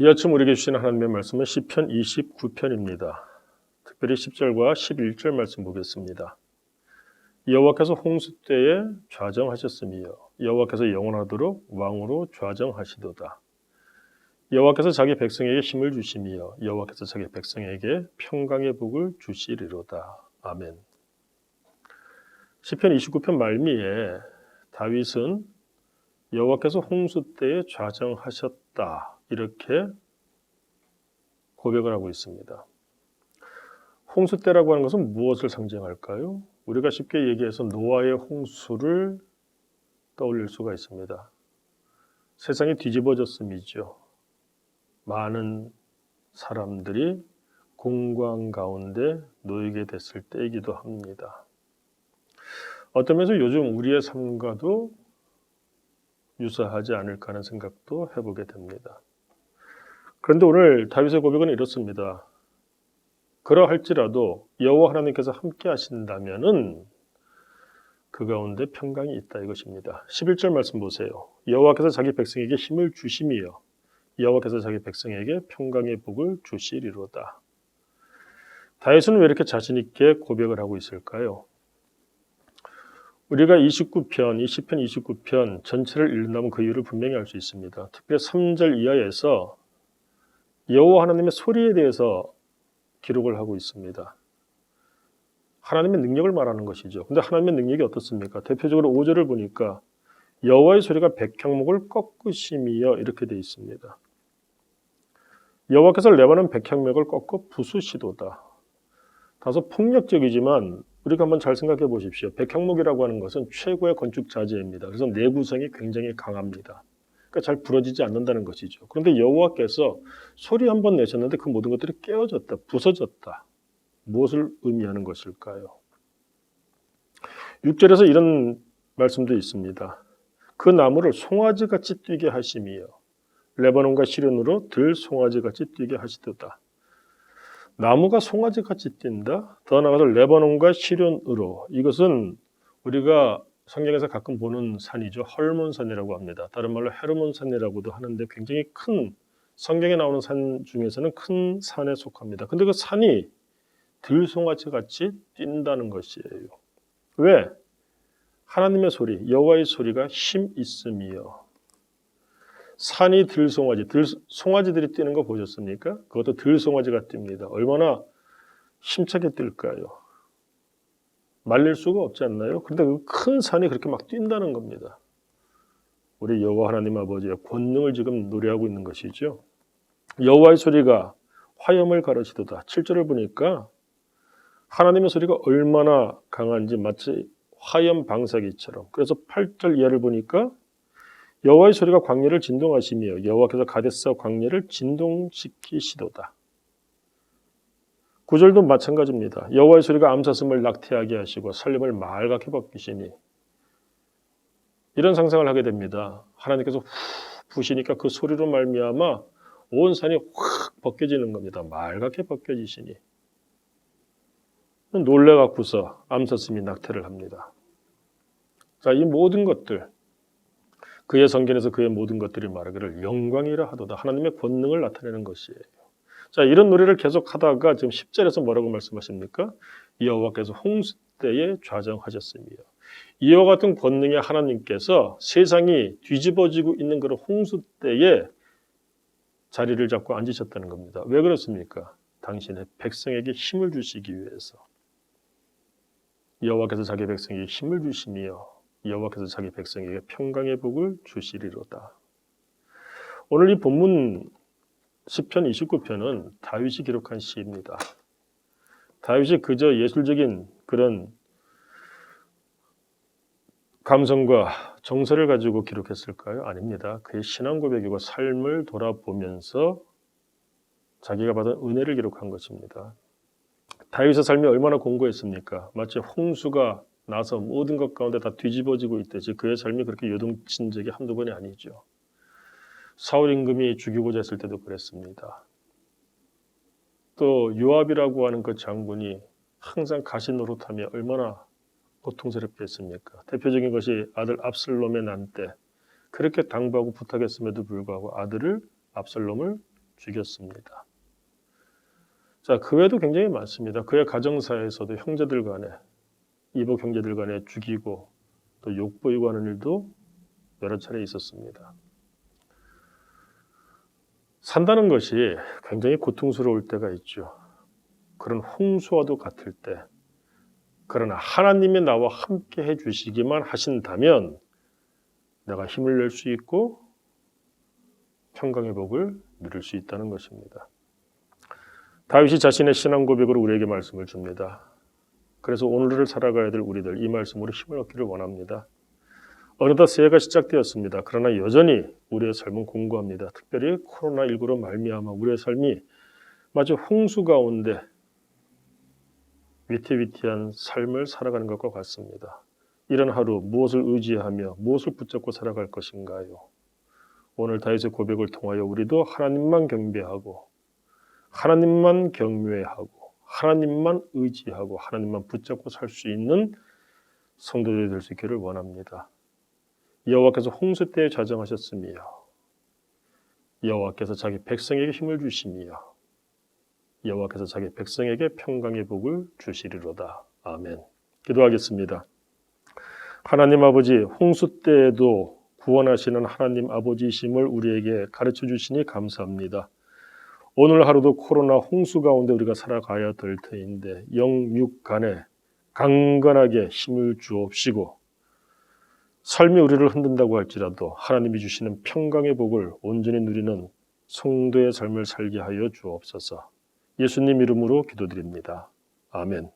이 아침 우리에게 주신 하나님의 말씀은 시편 29편입니다. 특별히 10절과 11절 말씀 보겠습니다. 여호와께서 홍수 때에 좌정하셨으며 여호와께서 영원하도록 왕으로 좌정하시도다. 여호와께서 자기 백성에게 힘을 주시며 여호와께서 자기 백성에게 평강의 복을 주시리로다. 아멘. 시편 29편 말미에 다윗은 여호와께서 홍수 때에 좌정하셨다. 이렇게 고백을 하고 있습니다. 홍수 때라고 하는 것은 무엇을 상징할까요? 우리가 쉽게 얘기해서 노아의 홍수를 떠올릴 수가 있습니다. 세상이 뒤집어졌음이죠. 많은 사람들이 공광 가운데 놓이게 됐을 때이기도 합니다. 어떤 면에서 요즘 우리의 삶과도 유사하지 않을까 하는 생각도 해보게 됩니다. 그런데 오늘 다윗의 고백은 이렇습니다. 그러할지라도 여호와 하나님께서 함께 하신다면은 그 가운데 평강이 있다 이것입니다. 11절 말씀 보세요. 여호와께서 자기 백성에게 힘을 주심이요 여호와께서 자기 백성에게 평강의 복을 주시리로다. 다윗은 왜 이렇게 자신 있게 고백을 하고 있을까요? 우리가 29편, 이 시편 29편 전체를 읽는다면 그 이유를 분명히 알 수 있습니다. 특별히 3절 이하에서 여호와 하나님의 소리에 대해서 기록을 하고 있습니다. 하나님의 능력을 말하는 것이죠. 근데 하나님의 능력이 어떻습니까? 대표적으로 5절을 보니까 여호와의 소리가 백향목을 꺾으심이여 이렇게 되어 있습니다. 여호와께서 레바논 백향목을 꺾어 부수시도다. 다소 폭력적이지만 우리가 한번 잘 생각해 보십시오. 백향목이라고 하는 것은 최고의 건축 자재입니다. 그래서 내구성이 굉장히 강합니다. 그러니까 잘 부러지지 않는다는 것이죠. 그런데 여호와께서 소리 한 번 내셨는데 그 모든 것들이 깨어졌다, 부서졌다. 무엇을 의미하는 것일까요? 6절에서 이런 말씀도 있습니다. 그 나무를 송아지 같이 뛰게 하심이요 레바논과 시련으로 들 송아지 같이 뛰게 하시도다. 나무가 송아지 같이 뛴다. 더 나아가서 레바논과 시련으로 이것은 우리가 성경에서 가끔 보는 산이죠. 헐몬산이라고 합니다. 다른 말로 헤르몬산이라고도 하는데 굉장히 큰 성경에 나오는 산 중에서는 큰 산에 속합니다. 근데 그 산이 들송아지 같이 뛴다는 것이에요. 왜? 하나님의 소리, 여호와의 소리가 힘 있음이요. 산이 들송아지, 들, 송아지들이 뛰는 거 보셨습니까? 그것도 들송아지가 뜁니다. 얼마나 힘차게 뛸까요? 말릴 수가 없지 않나요? 근데 그 큰 산이 그렇게 막 뛴다는 겁니다. 우리 여호와 하나님 아버지의 권능을 지금 노래하고 있는 것이죠. 여호와의 소리가 화염을 가르치도다. 7절을 보니까 하나님의 소리가 얼마나 강한지 마치 화염 방사기처럼. 그래서 8절 이하를 보니까 여호와의 소리가 광야를 진동하시며 여호와께서 가데스와 광야를 진동시키시도다. 구절도 마찬가지입니다. 여호와의 소리가 암사슴을 낙태하게 하시고 살림을 말갛게 벗기시니 이런 상상을 하게 됩니다. 하나님께서 후 부시니까 그 소리로 말미암아 온 산이 확 벗겨지는 겁니다. 말갛게 벗겨지시니 놀래갖고서 암사슴이 낙태를 합니다. 자, 이 모든 것들 그의 성견에서 그의 모든 것들이 말하기를 영광이라 하도다. 하나님의 권능을 나타내는 것이에요. 자, 이런 노래를 계속 하다가 지금 10절에서 뭐라고 말씀하십니까? 여호와께서 홍수 때에 좌정하셨으며 이와 같은 권능의 하나님께서 세상이 뒤집어지고 있는 그런 홍수 때에 자리를 잡고 앉으셨다는 겁니다. 왜 그렇습니까? 당신의 백성에게 힘을 주시기 위해서. 여호와께서 자기 백성에게 힘을 주시며 여호와께서 자기 백성에게 평강의 복을 주시리로다. 오늘 이 본문 시편 29편은 다윗이 기록한 시입니다. 다윗이 그저 예술적인 그런 감성과 정서를 가지고 기록했을까요? 아닙니다. 그의 신앙 고백이고 삶을 돌아보면서 자기가 받은 은혜를 기록한 것입니다. 다윗의 삶이 얼마나 공고했습니까? 마치 홍수가 나서 모든 것 가운데 다 뒤집어지고 있듯이 그의 삶이 그렇게 요동친 적이 한두 번이 아니죠. 사울 임금이 죽이고자 했을 때도 그랬습니다. 또 요압이라고 하는 그 장군이 항상 가시 노릇하며 얼마나 고통스럽게 했습니까? 대표적인 것이 아들 압살롬의 난 때 그렇게 당부하고 부탁했음에도 불구하고 아들을 압살롬을 죽였습니다. 자, 그 외에도 굉장히 많습니다. 그의 가정사에서도 형제들 간에 이복 형제들 간에 죽이고 또 욕보이고 하는 일도 여러 차례 있었습니다. 산다는 것이 굉장히 고통스러울 때가 있죠. 그런 홍수와도 같을 때. 그러나 하나님이 나와 함께 해 주시기만 하신다면 내가 힘을 낼 수 있고 평강의 복을 누릴 수 있다는 것입니다. 다윗이 자신의 신앙 고백으로 우리에게 말씀을 줍니다. 그래서 오늘을 살아가야 될 우리들 이 말씀으로 힘을 얻기를 원합니다. 어느덧 새해가 시작되었습니다. 그러나 여전히 우리의 삶은 공고합니다. 특별히 코로나19로 말미암아 우리의 삶이 마치 홍수 가운데 위태위태한 삶을 살아가는 것과 같습니다. 이런 하루 무엇을 의지하며 무엇을 붙잡고 살아갈 것인가요? 오늘 다윗의 고백을 통하여 우리도 하나님만 경배하고 하나님만 경외하고 하나님만 의지하고 하나님만 붙잡고 살 수 있는 성도들이 될 수 있기를 원합니다. 여호와께서 홍수 때에 자정하셨으며 여호와께서 자기 백성에게 힘을 주시며 여호와께서 자기 백성에게 평강의 복을 주시리로다. 아멘. 기도하겠습니다. 하나님 아버지 홍수 때에도 구원하시는 하나님 아버지심을 우리에게 가르쳐 주시니 감사합니다. 오늘 하루도 코로나 홍수 가운데 우리가 살아가야 될 터인데 영육 간에 강건하게 힘을 주옵시고 삶이 우리를 흔든다고 할지라도 하나님이 주시는 평강의 복을 온전히 누리는 성도의 삶을 살게 하여 주옵소서. 예수님 이름으로 기도드립니다. 아멘.